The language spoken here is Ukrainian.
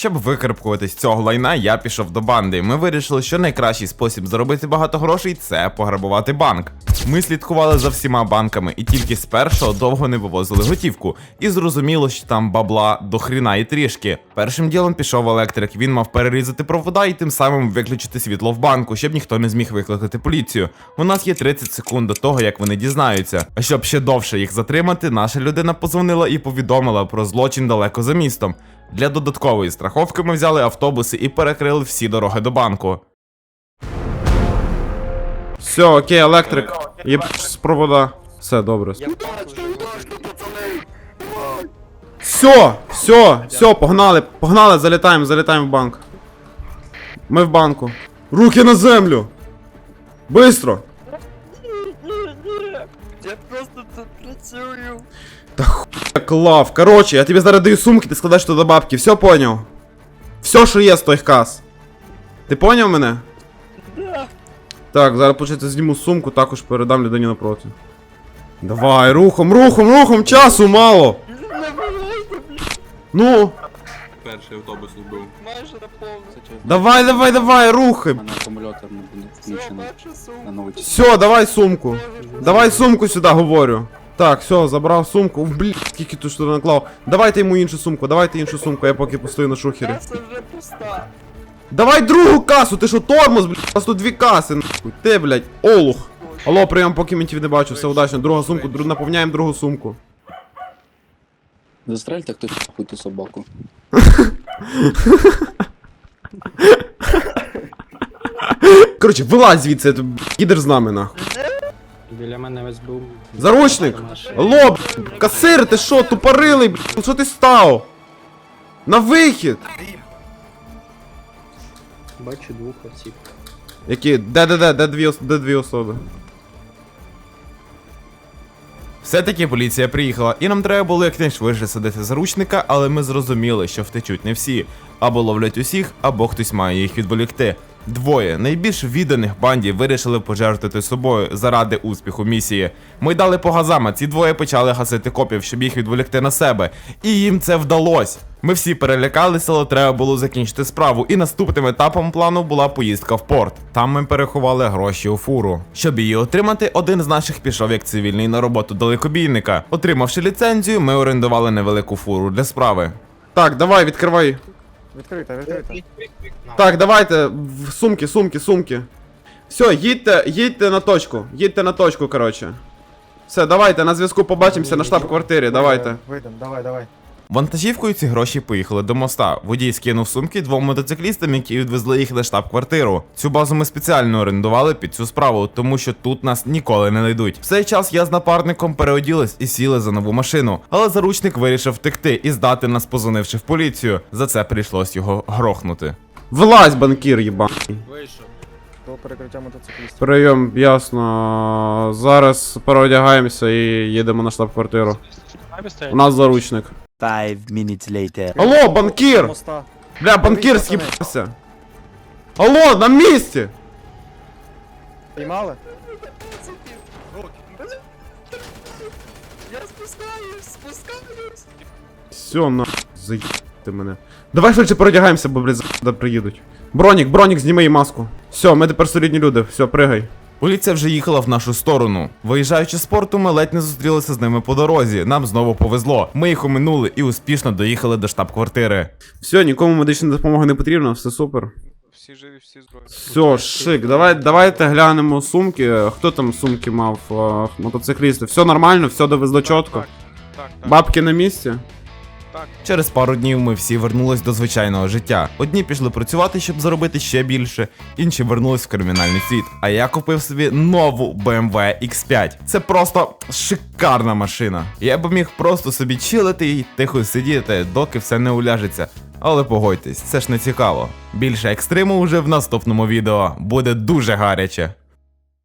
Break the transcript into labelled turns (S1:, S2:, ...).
S1: Щоб викарбкуватись з цього лайна, я пішов до банди. Ми вирішили, що найкращий спосіб заробити багато грошей це пограбувати банк. Ми слідкували за всіма банками і тільки з першого довго не вивозили готівку. І зрозуміло, що там бабла до хріна і трішки. Першим ділом пішов електрик. Він мав перерізати провода і тим самим виключити світло в банку, щоб ніхто не зміг викликати поліцію. У нас є 30 секунд до того, як вони дізнаються. А щоб ще довше їх затримати, наша людина позвонила і повідомила про злочин далеко за містом. Для додаткової страховки ми взяли автобуси і перекрили всі дороги до банку.
S2: Все, окей, електрик. Є з провода. Все, добре. Все, все, все, погнали, погнали, залітаємо, залітаємо в банк. Ми в банку. Руки на землю! Бистро!
S3: Я просто тут працюю.
S2: Клав. Короче, я тебе зараз даю сумки, ти складаєш туди бабки. Все поняв? Все, що є з тих кас. Ти поняв мене?
S3: Да.
S2: Так, зараз получается зніму сумку, також передам людині напроти. Давай, рухом, рухом, рухом, часу мало. Ну,
S4: Перший автобус збив.
S3: майже наповнив.
S2: давай, давай, давай, рухай.
S5: У мене акумулятор не буде включений на ноуті.
S2: Все, давай сумку. Давай сумку сюди, говорю. Так, все, забрав сумку. Блін, скільки тут що наклав. Давайте йому іншу сумку, давайте іншу сумку, я поки постою на шухері.
S3: Каса вже пуста.
S2: Давай другу касу, ти що тормоз, блядь, у нас тут дві каси, нахуй. Ти, блядь, олух. Алло, прийом, поки ментів не бачу, все удачно. Друга сумку, дру... наповняємо другу сумку.
S5: Застрельте хтось нахуй ту собаку.
S2: Коротше, вилазь звідси, їдеш з нами, нахуй.
S6: Біля мене ось був.
S2: Заручник! Алло, б**, касир, ти що, тупорилий, блядь, що ти став? На вихід!
S6: Бачу двох осіб.
S2: Які, де, де, де, де дві, ос- де дві особи?
S1: Все-таки поліція приїхала, і нам треба було якнайшвидше садити заручника, але ми зрозуміли, що втечуть не всі. Або ловлять усіх, або хтось має їх відволікти. Двоє найбільш відданих банді вирішили пожертвувати собою заради успіху місії. Ми дали по газам, а ці двоє почали гасити копів, щоб їх відволікти на себе. І їм це вдалося. Ми всі перелякалися, але треба було закінчити справу. І наступним етапом плану була поїздка в порт. Там ми переховали гроші у фуру. Щоб її отримати, один з наших пішов як цивільний на роботу далекобійника. Отримавши ліцензію, ми орендували невелику фуру для справи.
S2: Так, давай, відкривай.
S7: Відкрите, відкрите.
S2: Так, давайте, в сумки, сумки, сумки. Все, їдьте, їдьте на точку. Їдьте на точку, коротше. Все, давайте, на зв'язку побачимося на штаб-квартирі, давайте.
S7: Вийдемо, давай, давай.
S1: Вантажівкою ці гроші поїхали до моста. Водій скинув сумки двом мотоциклістам, які відвезли їх на штаб-квартиру. Цю базу ми спеціально орендували під цю справу, тому що тут нас ніколи не знайдуть. В цей час я з напарником переоділись і сіли за нову машину. Але заручник вирішив втекти і здати нас, позвонивши в поліцію. За це прийшлось його грохнути.
S2: Вилазь, банкір, їба.
S7: До перекриття мотоциклістів.
S2: Прийом, ясно. Зараз переодягаємося і їдемо на штаб-квартиру. У нас заручник.
S8: Five minutes later.
S2: Алло, банкір!
S7: Моста.
S2: Бля, банкір
S7: Дивіться.
S2: Алло, на місці!
S7: Піймали?
S3: Я спускаюсь, спускаюсь.
S2: Все, на заїбати мене. Давай швидше переодягаємося, бо, блядь, за приїдуть. Бронік, бронік, зніми їй маску. Все, ми тепер солідні люди, все, пригай.
S1: Поліція вже їхала в нашу сторону. Виїжджаючи з порту, ми ледь не зустрілися з ними по дорозі. Нам знову повезло. Ми їх оминули і успішно доїхали до штаб-квартири.
S2: Все, нікому медична допомога не потрібна, все супер.
S3: Всі живі, всі зброї.
S2: Все, шик, давай, давайте глянемо сумки. Хто там сумки мав? Мотоциклісти. Все нормально, все довезло чітко.
S3: Так, так,
S2: Бабки на місці.
S1: Через пару днів ми всі вернулись до звичайного життя. Одні пішли працювати, щоб заробити ще більше, інші вернулись в кримінальний світ. А я купив собі нову BMW X5. Це просто шикарна машина. Я би міг просто собі чилити і тихо сидіти, доки все не уляжеться. Але погодьтесь, це ж не цікаво. Більше екстриму вже в наступному відео буде дуже гаряче.